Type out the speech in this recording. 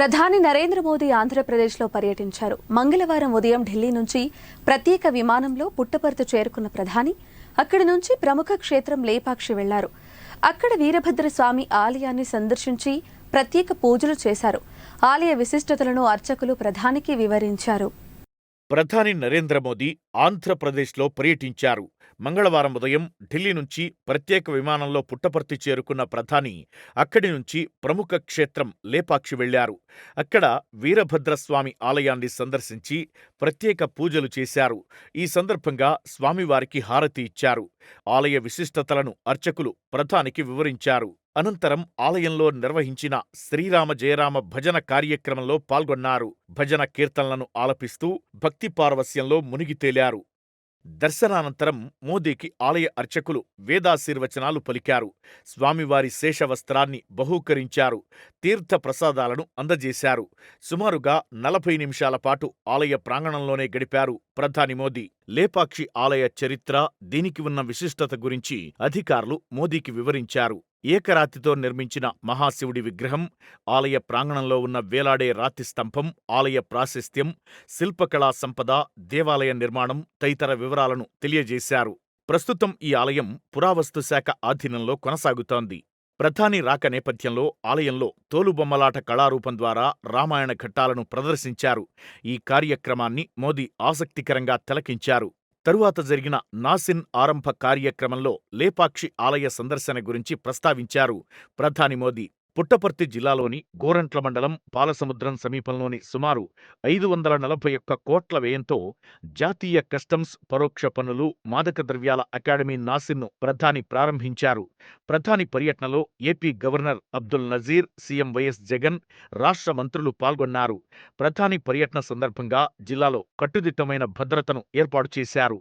ప్రధాని నరేంద్ర మోదీ ఆంధ్రప్రదేశ్లో పర్యటించారు. మంగళవారం ఉదయం ఢిల్లీ నుంచి ప్రత్యేక విమానంలో పుట్టపర్తి చేరుకున్న ప్రధాని అక్కడి నుంచి ప్రముఖ క్షేత్రం లేపాక్షి వెళ్ళారు. అక్కడ వీరభద్ర స్వామి ఆలయాన్ని సందర్శించి ప్రత్యేక పూజలు చేశారు. ఆలయ విశిష్టతలను అర్చకులు ప్రధానికి వివరించారు. ప్రధాని నరేంద్ర మోదీ ఆంధ్రప్రదేశ్లో పర్యటించారు. మంగళవారం ఉదయం ఢిల్లీ నుంచి ప్రత్యేక విమానంలో పుట్టపర్తి చేరుకున్న ప్రధాని అక్కడి నుంచి ప్రముఖ క్షేత్రం లేపాక్షి వెళ్ళారు అక్కడ వీరభద్రస్వామి ఆలయాన్ని సందర్శించి ప్రత్యేక పూజలు చేశారు. ఈ సందర్భంగా స్వామివారికి హారతి ఇచ్చారు. ఆలయ విశిష్టతలను అర్చకులు ప్రధానికి వివరించారు. అనంతరం ఆలయంలో నిర్వహించిన శ్రీరామ జయరామ భజన కార్యక్రమంలో పాల్గొన్నారు. భజన కీర్తనలను ఆలపిస్తూ భక్తి పారవస్యంలో మునిగి తేలారు. దర్శనానంతరం మోదీకి ఆలయ అర్చకులు వేదాశీర్వచనాలు పలికారు. స్వామివారి శేషవస్త్రాన్ని బహూకరించారు. తీర్థ ప్రసాదాలను అందజేశారు. సుమారుగా నలభై నిమిషాల పాటు ఆలయ ప్రాంగణంలోనే గడిపారు ప్రధాని మోదీ. లేపాక్షి ఆలయ చరిత్ర దీనికి ఉన్న విశిష్టత గురించి అధికారులు మోదీకి వివరించారు. ఏకరాతితో నిర్మించిన మహాశివుడి విగ్రహం ఆలయ ప్రాంగణంలో ఉన్న వేలాడే రాతి స్తంభం ఆలయ ప్రాశస్త్యం శిల్పకళా సంపద దేవాలయ నిర్మాణం తదితర వివరాలను తెలియజేశారు. ప్రస్తుతం ఈ ఆలయం పురావస్తు శాఖ ఆధీనంలో కొనసాగుతోంది. ప్రధాని రాక నేపథ్యంలో ఆలయంలో తోలుబొమ్మలాట కళారూపం ద్వారా రామాయణ ఘట్టాలను ప్రదర్శించారు. ఈ కార్యక్రమాన్ని మోదీ ఆసక్తికరంగా తిలకించారు. తరువాత జరిగిన నాసిన్ ఆరంభ కార్యక్రమంలో లేపాక్షి ఆలయ సందర్శన గురించి ప్రస్తావించారు. ప్రధాని మోదీ పుట్టపర్తి జిల్లాలోని గోరంట్ల మండలం పాలసముద్రం సమీపంలోని సుమారు ఐదు వందల నలభై ఒక్క కోట్ల వ్యయంతో జాతీయ కస్టమ్స్ పరోక్ష పనులు మాదక ద్రవ్యాల అకాడమీ నాసిన్ను ప్రధాని ప్రారంభించారు. ప్రధాని పర్యటనలో AP governor Abdul Nazeer CM YS Jagan రాష్ట్ర మంత్రులు పాల్గొన్నారు. ప్రధాని పర్యటన సందర్భంగా జిల్లాలో కట్టుదిట్టమైన భద్రతను ఏర్పాటు చేశారు.